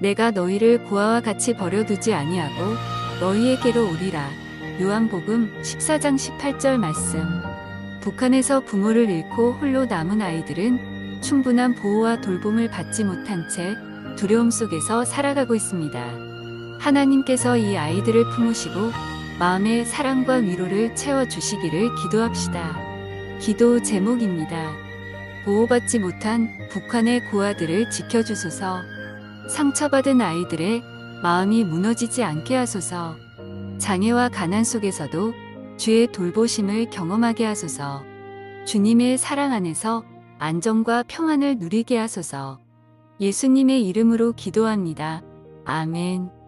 내가 너희를 고아와 같이 버려두지 아니하고 너희에게로 오리라. 요한복음 14장 18절 말씀. 북한에서 부모를 잃고 홀로 남은 아이들은 충분한 보호와 돌봄을 받지 못한 채 두려움 속에서 살아가고 있습니다. 하나님께서 이 아이들을 품으시고 마음의 사랑과 위로를 채워주시기를 기도합시다. 기도 제목입니다. 보호받지 못한 북한의 고아들을 지켜주소서. 상처받은 아이들의 마음이 무너지지 않게 하소서. 장애와 가난 속에서도 주의 돌보심을 경험하게 하소서. 주님의 사랑 안에서 안정과 평안을 누리게 하소서. 예수님의 이름으로 기도합니다. 아멘.